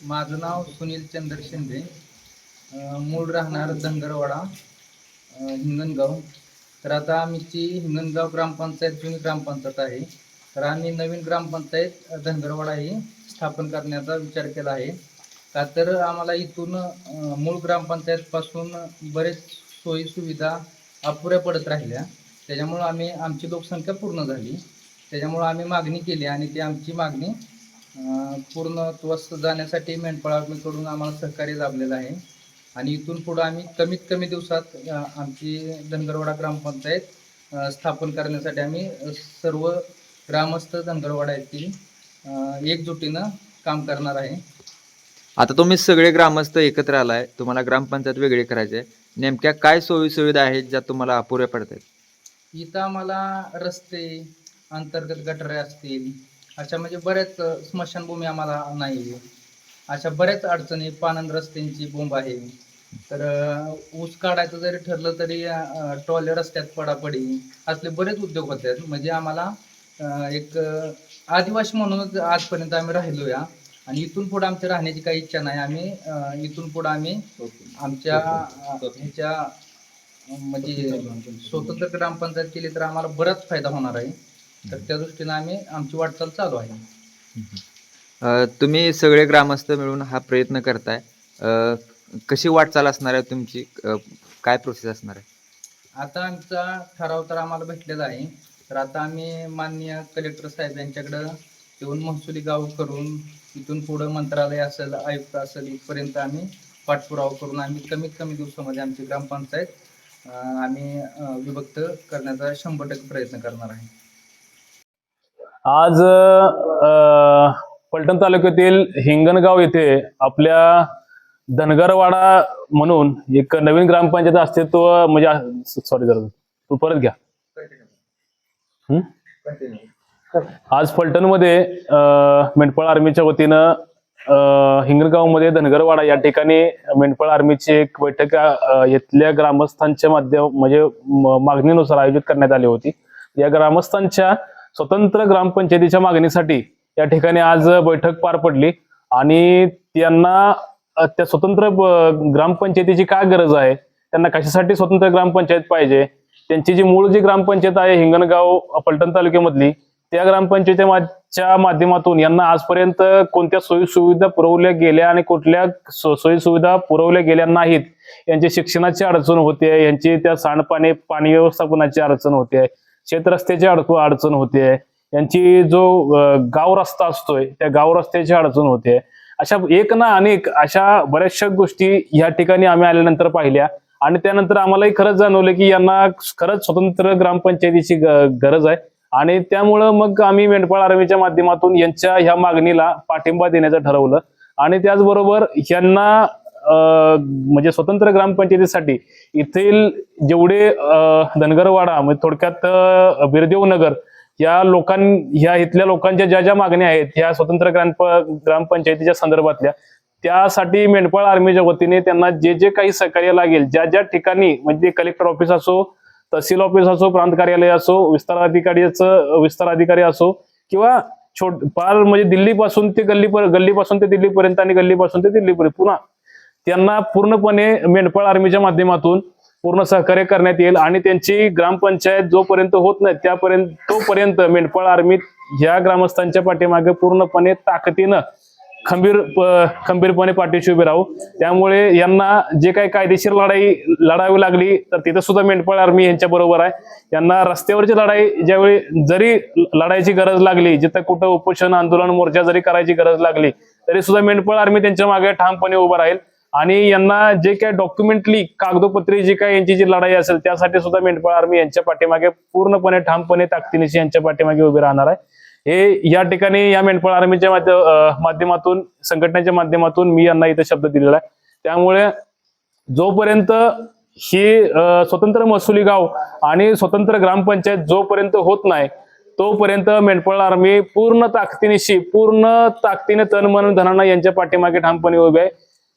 माझं नाव सुनील चंद्र शिंदे. मूळ राहणार धनगरवाडा हिंगणगाव. तर आता आमची हिंगणगाव ग्रामपंचायत जुनी ग्रामपंचायत आहे. तर आम्ही नवीन ग्रामपंचायत धनगरवाडा ही स्थापन करण्याचा विचार केला आहे. का तर आम्हाला इथून मूळ ग्रामपंचायतपासून बरेच सोयी सुविधा अपुऱ्या पडत राहिल्या. त्याच्यामुळं आम्ही आमची लोकसंख्या पूर्ण झाली. त्याच्यामुळं आम्ही मागणी केली आणि ती आमची मागणी अं, पूर्णत्वास जाण्यासाठी मेंढपाळाकडून आम्हाला सहकार्य लाभलेलं आहे. आणि इथून पुढं आम्ही कमीत कमी दिवसात आमची धनगरवाडा ग्रामपंचायत स्थापन करण्यासाठी आम्ही सर्व ग्रामस्थ धनगरवाडा येथील एकजुटीनं काम करणार आहे. आता तुम्ही सगळे ग्रामस्थ एकत्र आलाय तुम्हाला ग्रामपंचायत वेगळी करायची आहे. नेमक्या काय सोयी सुविधा आहेत ज्या तुम्हाला अपुऱ्या पडत आहेत इथं आम्हाला रस्ते अंतर्गत गटारे असतील अशा म्हणजे बऱ्याच स्मशानभूमी आम्हाला नाही. आहे अशा बऱ्याच अडचणी पानंद रस्त्यांची बोंब आहे. तर ऊस काढायचं जरी ठरलं तरी ट्रॉले रस्त्यात पडापडी. असले बरेच उद्योग होत. म्हणजे आम्हाला एक आदिवासी म्हणूनच आजपर्यंत आम्ही राहिलो या आणि इथून पुढे आमच्या राहण्याची काही इच्छा नाही. आम्ही इथून पुढे आम्ही आमच्या ह्याच्या म्हणजे स्वतंत्र ग्रामपंचायत केली तर आम्हाला बराच फायदा होणार आहे. तर त्या दृष्टीने आम्ही आमची वाटचाल चालू आहे. तुम्ही सगळे ग्रामस्थ मिळून हा प्रयत्न करताय. कशी वाटचाल असणार आहे तुमची? काय प्रोसेस असणार आहे? आता आमचा ठराव तर आम्हाला भेटलेला आहे. तर आता आम्ही माननीय कलेक्टर साहेब यांच्याकडं येऊन महसुली गाव करून इथून पुढं मंत्रालय असेल आयुक्त असेल इथपर्यंत आम्ही पाठपुरावा करून आम्ही कमीत कमी दिवसामध्ये आमची ग्रामपंचायत आम्ही विभक्त करण्याचा शंभर टक्के प्रयत्न करणार आहे. आज पलटण तालुक्यातील हिंगणगाव येथे आपल्या धनगरवाडा म्हणून एक नवीन ग्रामपंचायत अस्तित्व म्हणजे सॉरी जरा तू परत घ्या. आज फलटणमध्ये मेंढपाळ आर्मीच्या वतीनं हिंगणगावमध्ये धनगरवाडा या ठिकाणी मेंढपाळ आर्मीची एक बैठक येथल्या इथल्या ग्रामस्थांच्या माध्यम म्हणजे मागणीनुसार आयोजित करण्यात आली होती. या ग्रामस्थांच्या स्वतंत्र ग्रामपंचायतीच्या मागणीसाठी या ठिकाणी आज बैठक पार पडली. आणि त्यांना त्या स्वतंत्र ग्रामपंचायतीची काय गरज आहे? त्यांना कशासाठी स्वतंत्र ग्रामपंचायत पाहिजे? त्यांची जी मूळ जी ग्रामपंचायत आहे हिंगणगाव पलटण तालुक्यामधली त्या ग्रामपंचायतीच्या माध्यमातून यांना आजपर्यंत कोणत्या सोयी सुविधा पुरवल्या गेल्या आणि कुठल्या सोयी सुविधा पुरवल्या गेल्या नाहीत? यांची शिक्षणाची अडचण होते यांची त्या सांडपाणी पाणी व्यवस्थापनाची अडचण होते. शेतरस्त्याची अडचण अडचण होते. यांची जो गाव रस्ता असतोय त्या गाव रस्त्याची अडचण होते. अशा एक ना अनेक अशा बऱ्याचशा गोष्टी या ठिकाणी आम्ही आल्यानंतर पाहिल्या. आणि त्यानंतर आम्हालाही खरंच जाणवलं की यांना खरंच स्वतंत्र ग्रामपंचायतीची गरज आहे. आणि त्यामुळं मग आम्ही मेंढपाळ आर्मीच्या माध्यमातून यांच्या ह्या मागणीला पाठिंबा देण्याचं ठरवलं. आणि त्याचबरोबर यांना म्हणजे स्वतंत्र ग्रामपंचायतीसाठी येथील जेवढे धनगरवाडा म्हणजे थोडक्यात बिरदेव नगर या लोकां ह्या इथल्या लोकांच्या ज्या ज्या मागण्या आहेत ह्या स्वतंत्र ग्रामप ग्रामपंचायतीच्या संदर्भातल्या त्यासाठी मेंढपाळ आर्मीच्या वतीने त्यांना जे जे काही सहकार्य लागेल ज्या ज्या ठिकाणी म्हणजे कलेक्टर ऑफिस असो तहसील ऑफिस असो प्रांत कार्यालय असो विस्तार अधिकारीचं विस्तार अधिकारी असो किंवा छोट फार म्हणजे दिल्लीपासून ते गल्ली गल्लीपासून ते दिल्लीपर्यंत आणि गल्लीपासून ते दिल्लीपर्यंत पुन्हा त्यांना पूर्णपणे मेंढपाळ आर्मीच्या माध्यमातून पूर्ण सहकार्य करण्यात येईल आणि त्यांची ग्रामपंचायत जोपर्यंत होत नाही त्यापर्यंत तोपर्यंत मेंढपाळ आर्मीत ह्या ग्रामस्थांच्या पाठीमागे पूर्णपणे ताकदीनं खंबीर खंबीरपणे पाठीशी उभे राहू. त्यामुळे यांना जे काही कायदेशीर लढाई लढावी लागली तर तिथं सुद्धा मेंढपाळ आर्मी यांच्या बरोबर आहे. यांना रस्त्यावरची लढाई ज्यावेळी जरी लढायची गरज लागली जिथं कुठं उपोषण आंदोलन मोर्चा जरी करायची गरज लागली तरी सुद्धा मेंढपाळ आर्मी त्यांच्या मागे ठामपणे उभं राहील. आणि यांना जे काही डॉक्युमेंटली कागदोपत्री जी काही यांची जी लढाई असेल त्यासाठी सुद्धा मेंढपाळ आर्मी यांच्या पाठीमागे पूर्णपणे ठामपणे ताकदीनिशी यांच्या पाठीमागे उभे राहणार आहे. हे या ठिकाणी या मेंढपाळ आर्मीच्या माध्यमातून संघटनेच्या माध्यमातून मी यांना इथे शब्द दिलेला आहे. त्यामुळे जोपर्यंत ही स्वतंत्र महसुली गाव आणि स्वतंत्र ग्रामपंचायत जोपर्यंत होत नाही तोपर्यंत मेंढपाळ आर्मी पूर्ण ताकदीनिशी पूर्ण ताकदीने तन मन धनानं यांच्या पाठीमागे ठामपणे उभे आहे.